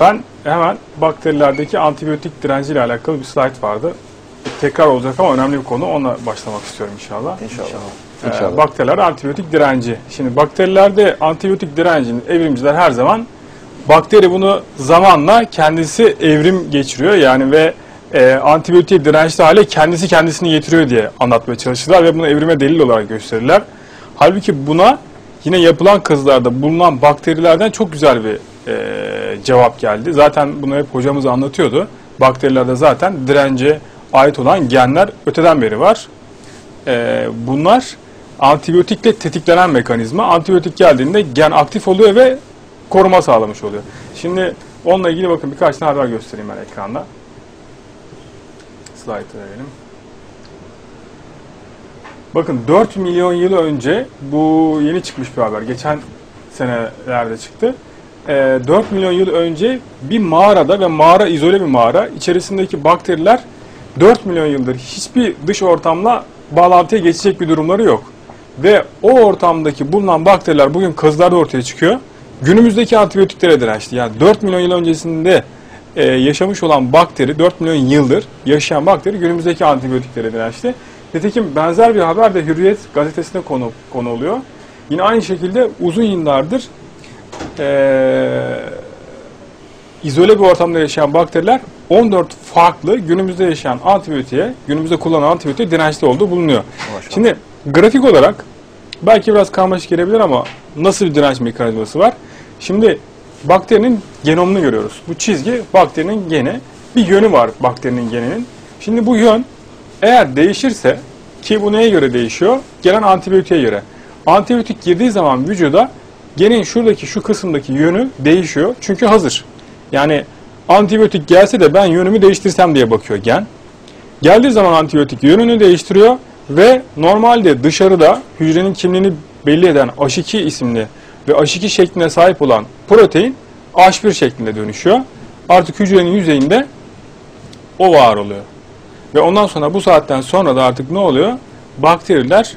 Ben hemen bakterilerdeki antibiyotik direnci ile alakalı bir slide vardı. Tekrar olacak ama önemli bir konu. Onunla başlamak istiyorum inşallah. İnşallah. Ee, İnşallah. bakteriler antibiyotik direnci. Şimdi bakterilerde antibiyotik direncini evrimciler her zaman bakteri bunu zamanla kendisi evrim geçiriyor yani ve e, antibiyotik dirençli hale kendisi kendisini getiriyor diye anlatmaya çalışırlar ve bunu evrime delil olarak gösterirler. Halbuki buna yine yapılan kazılarda bulunan bakterilerden çok güzel bir e, cevap geldi. Zaten bunu hep hocamız anlatıyordu. Bakterilerde zaten dirence ait olan genler öteden beri var. Ee, bunlar antibiyotikle tetiklenen mekanizma. Antibiyotik geldiğinde gen aktif oluyor ve koruma sağlamış oluyor. Şimdi onunla ilgili bakın birkaç tane haber göstereyim ben ekranda. Slide'ı verelim. Bakın 4 milyon yıl önce bu yeni çıkmış bir haber. Geçen senelerde çıktı. Ee, 4 milyon yıl önce bir mağarada ve mağara izole bir mağara. içerisindeki bakteriler 4 milyon yıldır hiçbir dış ortamla bağlantıya geçecek bir durumları yok. Ve o ortamdaki bulunan bakteriler bugün kazılarda ortaya çıkıyor. Günümüzdeki antibiyotiklere dirençli. Yani 4 milyon yıl öncesinde e, yaşamış olan bakteri, 4 milyon yıldır yaşayan bakteri günümüzdeki antibiyotiklere dirençli. Nitekim benzer bir haber de Hürriyet gazetesinde konu, konu oluyor. Yine aynı şekilde uzun yıllardır e, izole bir ortamda yaşayan bakteriler 14 farklı günümüzde yaşayan antibiyotiğe, günümüzde kullanılan antibiyotiğe dirençli olduğu bulunuyor. Maşallah. Şimdi grafik olarak belki biraz karmaşık gelebilir ama nasıl bir direnç mekanizması var? Şimdi bakterinin genomunu görüyoruz. Bu çizgi bakterinin geni. Bir yönü var bakterinin geninin. Şimdi bu yön eğer değişirse ki bu neye göre değişiyor? Gelen antibiyotiğe göre. Antibiyotik girdiği zaman vücuda genin şuradaki şu kısımdaki yönü değişiyor. Çünkü hazır. Yani antibiyotik gelse de ben yönümü değiştirsem diye bakıyor gen. Geldiği zaman antibiyotik yönünü değiştiriyor ve normalde dışarıda hücrenin kimliğini belli eden H2 isimli ve H2 şeklinde sahip olan protein H1 şeklinde dönüşüyor. Artık hücrenin yüzeyinde o var oluyor. Ve ondan sonra bu saatten sonra da artık ne oluyor? Bakteriler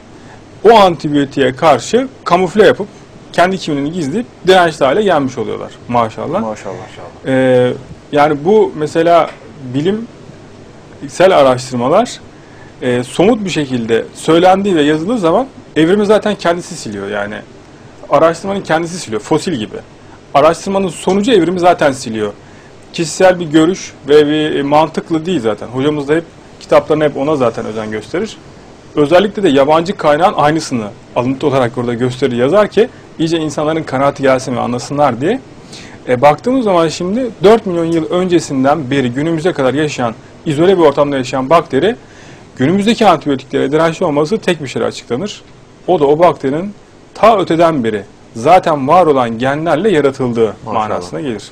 o antibiyotiğe karşı kamufle yapıp kendi kimliğini gizleyip dirençli hale gelmiş oluyorlar maşallah. Maşallah. Ee, yani bu mesela bilimsel araştırmalar e, somut bir şekilde söylendiği ve yazıldığı zaman evrimi zaten kendisi siliyor yani. Araştırmanın kendisi siliyor, fosil gibi. Araştırmanın sonucu evrimi zaten siliyor. Kişisel bir görüş ve bir e, mantıklı değil zaten. Hocamız da hep kitaplarını hep ona zaten özen gösterir. Özellikle de yabancı kaynağın aynısını alıntı olarak orada gösterir yazar ki iyice insanların kanaati gelsin ve anlasınlar diye. E, baktığımız zaman şimdi 4 milyon yıl öncesinden beri günümüze kadar yaşayan, izole bir ortamda yaşayan bakteri günümüzdeki antibiyotiklere dirençli olması tek bir şeyle açıklanır. O da o bakterinin ta öteden beri zaten var olan genlerle yaratıldığı Maşallah. manasına gelir.